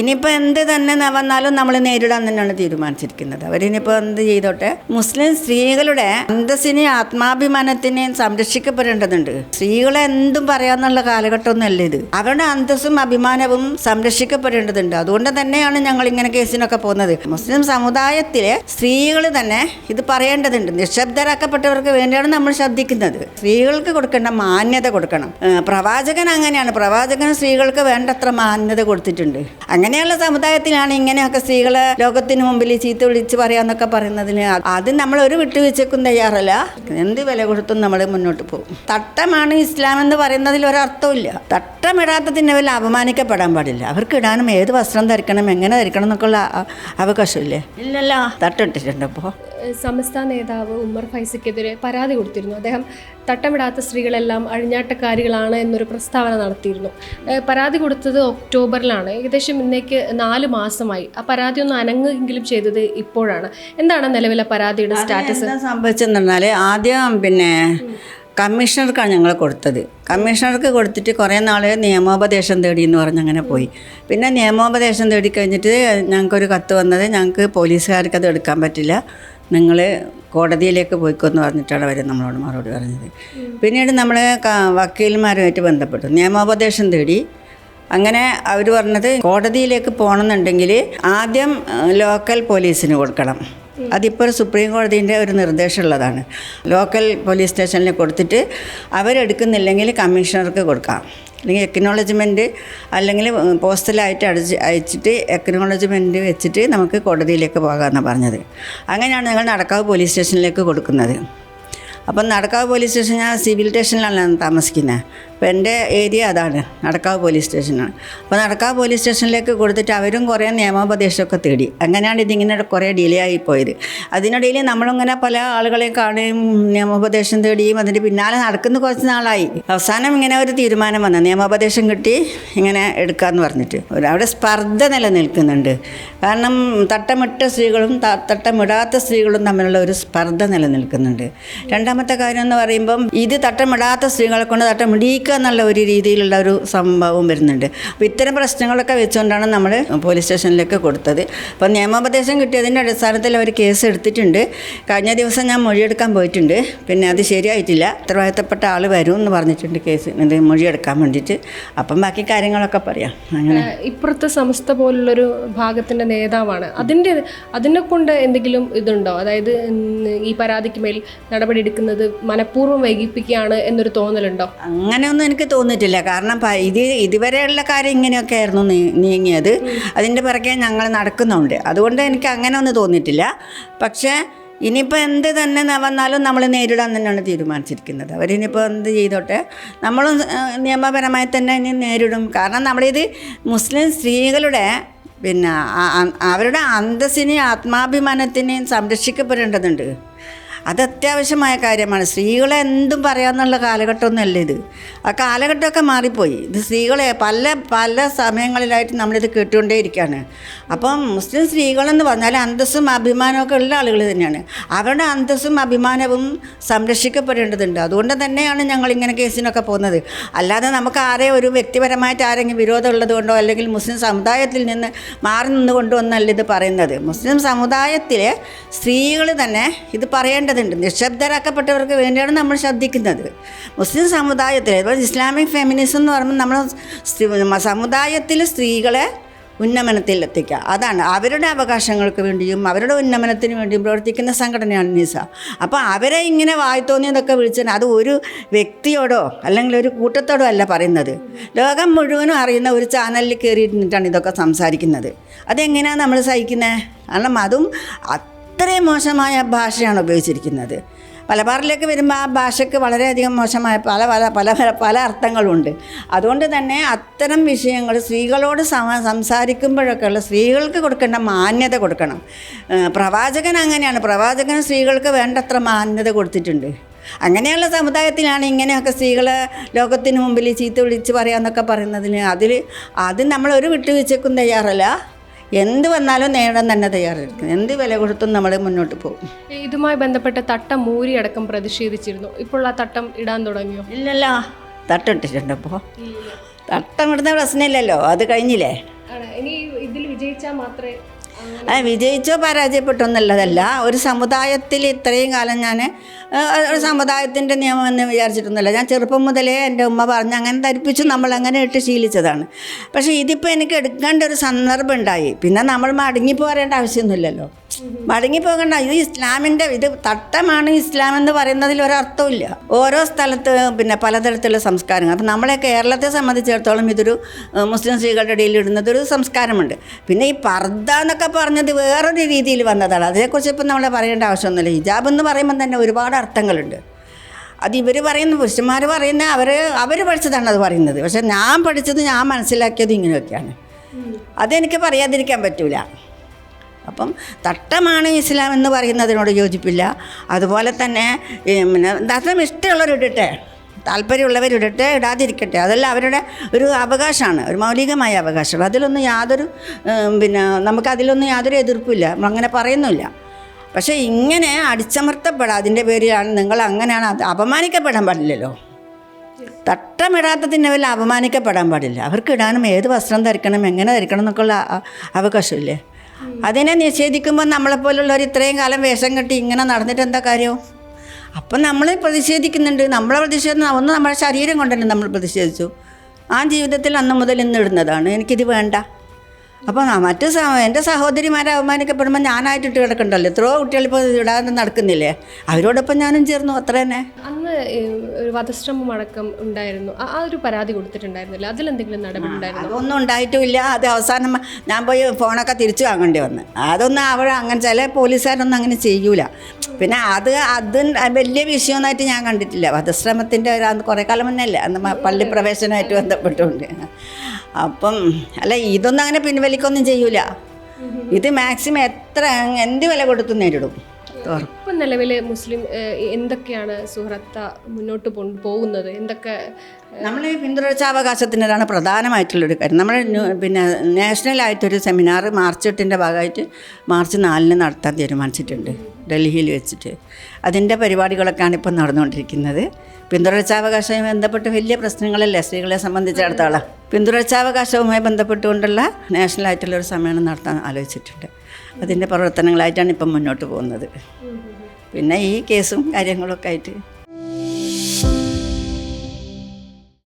ഇനിയിപ്പോൾ എന്ത് തന്നെ വന്നാലും നമ്മൾ നേരിടാൻ തന്നെയാണ് തീരുമാനിച്ചിരിക്കുന്നത്. അവരിനിപ്പോൾ എന്ത് ചെയ്തോട്ടെ? മുസ്ലിം സ്ത്രീകളുടെ അന്തസ്സിനെയും ആത്മാഭിമാനത്തിനെയും സംരക്ഷിക്കപ്പെടേണ്ടതുണ്ട്. സ്ത്രീകളെ എന്തും പറയാന്നുള്ള കാലഘട്ടമൊന്നുമല്ല ഇത്. അവരുടെ അന്തസ്സും അഭിമാനവും സംരക്ഷിക്കപ്പെടേണ്ടതുണ്ട്. അതുകൊണ്ട് തന്നെയാണ് ഞങ്ങൾ ഇങ്ങനെ കേസിനൊക്കെ പോകുന്നത്. മുസ്ലിം സമുദായത്തിലെ സ്ത്രീകൾ തന്നെ ഇത് പറയേണ്ടതുണ്ട്. നിശബ്ദരാക്കപ്പെട്ടവർക്ക് വേണ്ടിയാണ് നമ്മൾ ശ്രദ്ധിക്കുന്നത്. സ്ത്രീകൾക്ക് കൊടുക്കേണ്ട മാന്യത കൊടുക്കണം. പ്രവാചകൻ അങ്ങനെയാണ്. പ്രവാചകൻ സ്ത്രീകൾക്ക് വേണ്ടത്ര മാന്യത കൊടുത്തിട്ടുണ്ട്. അങ്ങനെയുള്ള സമുദായത്തിലാണ് ഇങ്ങനെയൊക്കെ സ്ത്രീകളെ ലോകത്തിന് മുമ്പിൽ ചീത്ത വിളിച്ച് പറയാന്നൊക്കെ പറയുന്നതിന് അത് നമ്മൾ ഒരു വിട്ടുവീഴ്ചക്കും തയ്യാറല്ല. എന്ത് വില കൊടുത്തും നമ്മൾ മുന്നോട്ട് പോകും. തട്ടമാണ് ഇസ്ലാം എന്ന് പറയുന്നതിൽ ഒരർത്ഥമില്ല തട്ടമിടാത്തതിന് വല്ല അപമാനിക്കപ്പെടാൻ പാടില്ല. അവർക്ക് ഇടാനും ഏത് വസ്ത്രം ധരിക്കണം എങ്ങനെ ധരിക്കണം എന്നൊക്കെയുള്ള അവകാശമില്ലേ? ഇല്ലല്ലോ. തട്ടിട്ടിട്ടുണ്ട് അപ്പോൾ ഏഹ് സമസ്ത നേതാവ് ഉമ്മർ ഫൈസയ്ക്കെതിരെ പരാതി കൊടുത്തിരുന്നു. അദ്ദേഹം തട്ടമിടാത്ത സ്ത്രീകളെല്ലാം അഴിഞ്ഞാട്ടക്കാരികളാണ് എന്നൊരു പ്രസ്താവന നടത്തിയിരുന്നു. പരാതി കൊടുത്തത് ഒക്ടോബറിലാണ്. ഏകദേശം ഇന്നേക്ക് നാല് മാസമായി. ആ പരാതി ഒന്ന് അനങ്ങെങ്കിലും ചെയ്തത് ഇപ്പോഴാണ്. എന്താണ് നിലവിലെ പരാതിയുടെ സ്റ്റാറ്റസ്? സംഭവിച്ചെന്ന് പറഞ്ഞാൽ ആദ്യം പിന്നെ കമ്മീഷണർക്കാണ് ഞങ്ങൾ കൊടുത്തത്. കമ്മീഷണർക്ക് കൊടുത്തിട്ട് കുറേ നാൾ നിയമോപദേശം തേടി എന്ന് പറഞ്ഞ് അങ്ങനെ പോയി. പിന്നെ നിയമോപദേശം തേടി കഴിഞ്ഞിട്ട് ഞങ്ങൾക്കൊരു കത്ത് വന്നത് ഞങ്ങൾക്ക് പോലീസുകാർക്ക് അത് എടുക്കാൻ പറ്റില്ല. നിങ്ങൾ കോടതിയിലേക്ക് പോയിക്കൊന്ന് പറഞ്ഞിട്ടാണ് അവർ നമ്മളോട് മറുപടി പറഞ്ഞത്. പിന്നീട് നമ്മൾ വക്കീൽമാരുമായിട്ട് ബന്ധപ്പെട്ടു. നിയമോപദേശം തേടി അങ്ങനെ അവർ പറഞ്ഞത് കോടതിയിലേക്ക് പോകണമെന്നുണ്ടെങ്കിൽ ആദ്യം ലോക്കൽ പോലീസിന് കൊടുക്കണം. അതിപ്പോൾ സുപ്രീം കോടതിന്റെ ഒരു നിർദ്ദേശമുള്ളതാണ്. ലോക്കൽ പോലീസ് സ്റ്റേഷനിൽ കൊടുത്തിട്ട് അവരെടുക്കുന്നില്ലെങ്കിൽ കമ്മീഷണർക്ക് കൊടുക്കാം. അല്ലെങ്കിൽ എക്നോളജ്മെന്റ് അല്ലെങ്കിൽ പോസ്റ്റലായിട്ട് അടിച്ച് അയച്ചിട്ട് എക്നോളജ്മെന്റ് വെച്ചിട്ട് നമുക്ക് കോടതിയിലേക്ക് പോകാമെന്നാണ് പറഞ്ഞത്. അങ്ങനെയാണ് ഞങ്ങൾ നടക്കാവ് പോലീസ് സ്റ്റേഷനിലേക്ക് കൊടുക്കുന്നത്. അപ്പം നടക്കാവ് പോലീസ് സ്റ്റേഷൻ ഞാൻ സിവിൽ സ്റ്റേഷനിലാണ് താമസിക്കുന്നത്. അപ്പോൾ എന്റെ ഏരിയ അതാണ് നടക്കാവ് പോലീസ് സ്റ്റേഷനാണ്. അപ്പോൾ നടക്കാവ് പോലീസ് സ്റ്റേഷനിലേക്ക് കൊടുത്തിട്ട് അവരും കുറേ നിയമോപദേശമൊക്കെ തേടി. അങ്ങനെയാണ് ഇതിങ്ങനെ കുറേ ഡിലേ ആയിപ്പോയത് അതിനിടയിൽ നമ്മളിങ്ങനെ പല ആളുകളെ കാണുകയും നിയമോപദേശം തേടിയും അതിന്റെ പിന്നാലെ നടക്കുന്ന കുറച്ച് നാളായി. അവസാനം ഇങ്ങനെ ഒരു തീരുമാനം വന്നു. നിയമോപദേശം കിട്ടി ഇങ്ങനെ എടുക്കാമെന്ന് പറഞ്ഞിട്ട്. അവിടെ സ്പർദ്ധ നിലനിൽക്കുന്നുണ്ട്. കാരണം തട്ടമിട്ട സ്ത്രീകളും തട്ടമിടാത്ത സ്ത്രീകളും തമ്മിലുള്ള ഒരു സ്പർദ്ധ നിലനിൽക്കുന്നുണ്ട്. രണ്ടാമത്തെ കാര്യം എന്ന് പറയുമ്പം ഇത് തട്ടമിടാത്ത സ്ത്രീകളെ കൊണ്ട് തട്ടമിടിയിക്കുക എന്നുള്ള ഒരു രീതിയിലുള്ള ഒരു സംഭവം വരുന്നുണ്ട്. അപ്പോൾ ഇത്തരം പ്രശ്നങ്ങളൊക്കെ വെച്ചുകൊണ്ടാണ് നമ്മൾ പോലീസ് സ്റ്റേഷനിലേക്ക് കൊടുത്തത്. അപ്പോൾ നിയമോപദേശം കിട്ടിയതിന്റെ അടിസ്ഥാനത്തിൽ അവർ കേസ് എടുത്തിട്ടുണ്ട്. കഴിഞ്ഞ ദിവസം ഞാൻ മൊഴിയെടുക്കാൻ പോയിട്ടുണ്ട്. പിന്നെ അത് ശരിയായിട്ടില്ല. ഉത്തരവാദിത്തപ്പെട്ട ആൾ വരും എന്ന് പറഞ്ഞിട്ടുണ്ട് കേസ്. ഇത് മൊഴിയെടുക്കാൻ വേണ്ടിയിട്ട്. അപ്പം ബാക്കി കാര്യങ്ങളൊക്കെ പറയാം. അങ്ങനെ. ഇപ്പുറത്തെ സംസ്ഥ പോലുള്ളൊരു ഭാഗത്തിന്റെ നേതാവാണ്. അതിന്റെ അതിനെ കൊണ്ട് എന്തെങ്കിലും ഇതുണ്ടോ? അതായത് ഈ പരാതിക്ക് മേൽ നടപടി എടുക്കുന്നത് മനഃപൂർവം വൈകിപ്പിക്കുകയാണ് എന്നൊരു തോന്നലുണ്ടോ? അങ്ങനെയൊന്നും എനിക്ക് തോന്നിയിട്ടില്ല. കാരണം ഇത് ഇതുവരെയുള്ള കാര്യം ഇങ്ങനെയൊക്കെ ആയിരുന്നു നീങ്ങിയത്. അതിന്റെ പിറകെ ഞങ്ങൾ നടക്കുന്നുണ്ട്. അതുകൊണ്ട് എനിക്ക് അങ്ങനെ ഒന്നും തോന്നിയിട്ടില്ല. പക്ഷേ ഇനിയിപ്പോൾ എന്ത് തന്നെ വന്നാലും നമ്മൾ നേരിടാൻ തന്നെയാണ് തീരുമാനിച്ചിരിക്കുന്നത്. അവരിനിപ്പോൾ എന്ത് ചെയ്തോട്ടെ? നമ്മളും നിയമപരമായി തന്നെ ഇനി നേരിടും. കാരണം നമ്മളിത് മുസ്ലിം സ്ത്രീകളുടെ പിന്നെ അവരുടെ അന്തസ്സിനെയും ആത്മാഭിമാനത്തിനെയും സംരക്ഷിക്കപ്പെടേണ്ടതുണ്ട്. അത് അത്യാവശ്യമായ കാര്യമാണ്. സ്ത്രീകളെ എന്തും പറയാമെന്നുള്ള കാലഘട്ടമൊന്നുമല്ല ഇത്. ആ കാലഘട്ടമൊക്കെ മാറിപ്പോയി. ഇത് സ്ത്രീകളെ പല പല സമയങ്ങളിലായിട്ട് നമ്മളിത് കേട്ടുകൊണ്ടേയിരിക്കുകയാണ് അപ്പം മുസ്ലിം സ്ത്രീകളെന്ന് പറഞ്ഞാൽ അന്തസ്സും അഭിമാനമൊക്കെ ഉള്ള ആളുകൾ തന്നെയാണ്. അവരുടെ അന്തസ്സും അഭിമാനവും സംരക്ഷിക്കപ്പെടേണ്ടതുണ്ട്. അതുകൊണ്ട് തന്നെയാണ് ഞങ്ങൾ ഇങ്ങനെ കേസിനൊക്കെ പോകുന്നത്. അല്ലാതെ നമുക്ക് ആരെ ഒരു വ്യക്തിപരമായിട്ട് ആരെങ്കിലും വിരോധമുള്ളത് കൊണ്ടോ അല്ലെങ്കിൽ മുസ്ലിം സമുദായത്തിൽ നിന്ന് മാറി നിന്നുകൊണ്ടോ ഒന്നല്ല ഇത് പറയുന്നത്. മുസ്ലിം സമുദായത്തിലെ സ്ത്രീകൾ തന്നെ ഇത് പറയേണ്ടതുണ്ട് നിശബ്ദരാക്കപ്പെട്ടവർക്ക് വേണ്ടിയാണ് നമ്മൾ ശ്രദ്ധിക്കുന്നത് മുസ്ലിം സമുദായത്തിൽ അതുപോലെ ഇസ്ലാമിക് ഫെമിനിസം എന്ന് പറയുമ്പോൾ നമ്മൾ സമുദായത്തിൽ സ്ത്രീകളെ ഉന്നമനത്തിൽ എത്തിക്കുക. അതാണ് അവരുടെ അവകാശങ്ങൾക്ക് വേണ്ടിയും അവരുടെ ഉന്നമനത്തിന് വേണ്ടിയും പ്രവർത്തിക്കുന്ന സംഘടനയാണ് നിസ. അപ്പോൾ അവരെ ഇങ്ങനെ വായി തോന്നിയതൊക്കെ വിളിച്ചാൽ അത് ഒരു വ്യക്തിയോടോ അല്ലെങ്കിൽ ഒരു കൂട്ടത്തോടോ അല്ല പറയുന്നത്. ലോകം മുഴുവനും അറിയുന്ന ഒരു ചാനലിൽ കയറിയിരുന്നിട്ടാണ് ഇതൊക്കെ സംസാരിക്കുന്നത്. അതെങ്ങനെയാണ് നമ്മൾ സഹിക്കുന്നത്? കാരണം അതും അത്രയും മോശമായ ഭാഷയാണ് ഉപയോഗിച്ചിരിക്കുന്നത്. മലബാറിലേക്ക് വരുമ്പോൾ ആ ഭാഷയ്ക്ക് വളരെയധികം മോശമായ പല പല പല പല അർത്ഥങ്ങളുണ്ട്. അതുകൊണ്ട് തന്നെ അത്തരം വിഷയങ്ങൾ സ്ത്രീകളോട് സമ സംസാരിക്കുമ്പോഴൊക്കെ ഉള്ള സ്ത്രീകൾക്ക് കൊടുക്കേണ്ട മാന്യത കൊടുക്കണം. പ്രവാചകൻ അങ്ങനെയാണ്. പ്രവാചകൻ സ്ത്രീകൾക്ക് വേണ്ടത്ര മാന്യത കൊടുത്തിട്ടുണ്ട്. അങ്ങനെയുള്ള സമുദായത്തിലാണ് ഇങ്ങനെയൊക്കെ സ്ത്രീകളെ ലോകത്തിന് മുമ്പിൽ ചീത്ത വിളിച്ച് പറയാമെന്നൊക്കെ പറയുന്നതിന് അതിൽ അത് നമ്മൾ ഒരു വിട്ടുവീഴ്ചക്കും തയ്യാറല്ല. എന്ത് വന്നാലും നേടാൻ തന്നെ തയ്യാറെടുക്കും. എന്ത് വില കൊടുത്തും നമ്മൾ മുന്നോട്ട് പോകും. ഇതുമായി ബന്ധപ്പെട്ട തട്ടം മൂരി അടക്കം പ്രതിഷേധിച്ചിരുന്നു. ഇപ്പോൾ ആ തട്ടം ഇടാൻ തുടങ്ങിയോ? ഇല്ലല്ല തട്ടം ഇട്ടിട്ടുണ്ട് അപ്പോൾ തട്ടം ഇടുന്ന പ്രശ്നമില്ലല്ലോ അത് കഴിഞ്ഞില്ലേ? ഇനി ഇത് ഇതിൽ വിജയിച്ചാൽ മാത്രമേ വിജയിച്ചോ പരാജയപ്പെട്ടോ എന്നുള്ളതല്ല. ഒരു സമുദായത്തിൽ ഇത്രയും കാലം ഞാൻ ഒരു സമുദായത്തിന്റെ നിയമം എന്ന് വിചാരിച്ചിട്ടൊന്നുമില്ല. ഞാൻ ചെറുപ്പം മുതലേ എന്റെ ഉമ്മ പറഞ്ഞ് അങ്ങനെ ധരിപ്പിച്ച് നമ്മൾ അങ്ങനെ ഇട്ട് ശീലിച്ചതാണ്. പക്ഷേ ഇതിപ്പോൾ എനിക്ക് എടുക്കേണ്ട ഒരു സന്ദർഭം ഉണ്ടായി. പിന്നെ നമ്മൾ മടങ്ങി പോരേണ്ട ആവശ്യമൊന്നുമില്ലല്ലോ. മടങ്ങി പോകേണ്ട. ഇത് ഇസ്ലാമിന്റെ ഇത് തട്ടമാണ് ഇസ്ലാം എന്ന് പറയുന്നതിൽ ഒരർത്ഥമില്ല ഓരോ സ്ഥലത്ത് പിന്നെ പലതരത്തിലുള്ള സംസ്കാരങ്ങൾ. അപ്പം നമ്മളെ കേരളത്തെ സംബന്ധിച്ചിടത്തോളം ഇതൊരു മുസ്ലിം സ്ത്രീകളുടെ ഇടയിൽ ഇടുന്നത് ഒരു സംസ്കാരമുണ്ട്. പിന്നെ ഈ പർദ്ദ എന്നൊക്കെ പറഞ്ഞത് വേറൊരു രീതിയിൽ വന്നതാണ്. അതിനെക്കുറിച്ച് ഇപ്പം നമ്മൾ പറയേണ്ട ആവശ്യമൊന്നുമില്ല. ഹിജാബ് എന്ന് പറയുമ്പോൾ തന്നെ ഒരുപാട് അർത്ഥങ്ങളുണ്ട്. അത് ഇവർ പറയുന്ന പുരുഷന്മാർ പറയുന്ന അവർ അവർ പഠിച്ചതാണ് അത് പറയുന്നത്. പക്ഷെ ഞാൻ പഠിച്ചത് ഞാൻ മനസ്സിലാക്കിയത് ഇങ്ങനെയൊക്കെയാണ്. അതെനിക്ക് പറയാതിരിക്കാൻ പറ്റൂല. അപ്പം തട്ടമാണ് ഇസ്ലാം എന്ന് പറയുന്നതിനോട് യോജിപ്പില്ല. അതുപോലെ തന്നെ പിന്നെ തട്ടം ഇഷ്ടമുള്ളവരിടട്ടെ. താല്പര്യമുള്ളവരിടട്ടെ ഇടാതിരിക്കട്ടെ. അതെല്ലാം അവരുടെ ഒരു അവകാശമാണ് ഒരു മൗലികമായ അവകാശമാണ് അതിലൊന്നും യാതൊരു പിന്നെ നമുക്ക് അതിലൊന്നും യാതൊരു എതിർപ്പില്ല അങ്ങനെ പറയുന്നില്ല പക്ഷേ ഇങ്ങനെ അടിച്ചമർത്തപ്പെടാം അതിന്റെ പേരിലാണ് നിങ്ങൾ അങ്ങനെയാണ് അത് അപമാനിക്കപ്പെടാൻ പാടില്ലല്ലോ. തട്ടമിടാത്തതിന്റെ വല്ല അപമാനിക്കപ്പെടാൻ പാടില്ല. അവർക്ക് ഇടാനും ഏത് വസ്ത്രം ധരിക്കണം എങ്ങനെ ധരിക്കണം എന്നൊക്കെയുള്ള അവകാശമില്ലേ? അതിനെ നിഷേധിക്കുമ്പോൾ നമ്മളെപ്പോലുള്ളവർ ഇത്രയും കാലം വേഷം കെട്ടി ഇങ്ങനെ നടന്നിട്ട് എന്താ കാര്യം? അപ്പം നമ്മൾ പ്രതിഷേധിക്കുന്നുണ്ട്. നമ്മളെ പ്രതിഷേധം ഒന്ന് നമ്മുടെ ശരീരം കൊണ്ടല്ലേ നമ്മൾ പ്രതിഷേധിച്ചു. ആ ജീവിതത്തിൽ അന്ന് മുതൽ ഇന്ന് ഇടുന്നതാണ്. എനിക്കിത് വേണ്ട. അപ്പോൾ മറ്റ് സഹ എന്റെ സഹോദരിമാരെ അവമാനിക്കപ്പെടുമ്പോൾ ഞാനായിട്ടിട്ട് കിടക്കണ്ടല്ലോ. എത്രയോ കുട്ടികൾ ഇപ്പോൾ ഇടാതെ നടക്കുന്നില്ലേ? അവരോടൊപ്പം ഞാനും ചേർന്നു. അത്ര തന്നെ. അന്ന് ഒരു വധശ്രമം അടക്കം ഉണ്ടായിരുന്നു. ആ- ഒരു പരാതി കൊടുത്തിട്ടുണ്ടായിരുന്നില്ല. അതിലെന്തെങ്കിലും നടപടി ഉണ്ടായിരുന്നു? അതൊന്നും ഉണ്ടായിട്ടുമില്ല അത് അവസാനം ഞാൻ പോയി ഫോണൊക്കെ തിരിച്ചു വാങ്ങേണ്ടി വന്ന്. അതൊന്നും അവിടെ അങ്ങനെ ചില പോലീസുകാരൊന്നും അങ്ങനെ ചെയ്യൂല. പിന്നെ അത് അത് വലിയ വിഷയമൊന്നായിട്ട് ഞാൻ കണ്ടിട്ടില്ല. വധശ്രമത്തിന്റെ ഒരു അന്ന് കുറേ കാലം മുന്നേ അല്ലേ അന്ന് പള്ളി പ്രവേശനമായിട്ട് ബന്ധപ്പെട്ടുകൊണ്ട്. അപ്പം അല്ല ഇതൊന്നും അങ്ങനെ പിൻവലിക്കൊന്നും ചെയ്യൂല. ഇത് മാക്സിമം എത്ര എന്ത് വില കൊടുത്തു നേരിടും. ഇപ്പം നിലവിൽ മുസ്ലിം എന്തൊക്കെയാണ് സുഹൃത്ത മുന്നോട്ട് പോകുന്നത്? എന്തൊക്കെ നമ്മൾ പിന്തുടർച്ചാവകാശത്തിന്റെതാണ് പ്രധാനമായിട്ടുള്ളൊരു കാര്യം. നമ്മൾ പിന്നെ നാഷണലായിട്ടൊരു സെമിനാർ മാർച്ച് എട്ടിന്റെ ഭാഗമായിട്ട് മാർച്ച് നാലിന് നടത്താൻ തീരുമാനിച്ചിട്ടുണ്ട്. ഡൽഹിയിൽ വെച്ചിട്ട്. അതിന്റെ പരിപാടികളൊക്കെയാണ് ഇപ്പം നടന്നുകൊണ്ടിരിക്കുന്നത്. പിന്തുടർച്ചാവകാശവുമായി ബന്ധപ്പെട്ട് വലിയ പ്രശ്നങ്ങളല്ലേ സ്ത്രീകളെ സംബന്ധിച്ചിടത്തോളം. പിന്തുടർച്ചാവകാശവുമായി ബന്ധപ്പെട്ടുകൊണ്ടുള്ള നാഷണലായിട്ടുള്ളൊരു സമ്മേളനം നടത്താൻ ആലോചിച്ചിട്ടുണ്ട്. അതിന്റെ പ്രവർത്തനങ്ങളായിട്ടാണ് ഇപ്പം മുന്നോട്ട് പോകുന്നത്. പിന്നെ ഈ കേസും കാര്യങ്ങളൊക്കെ ആയിട്ട്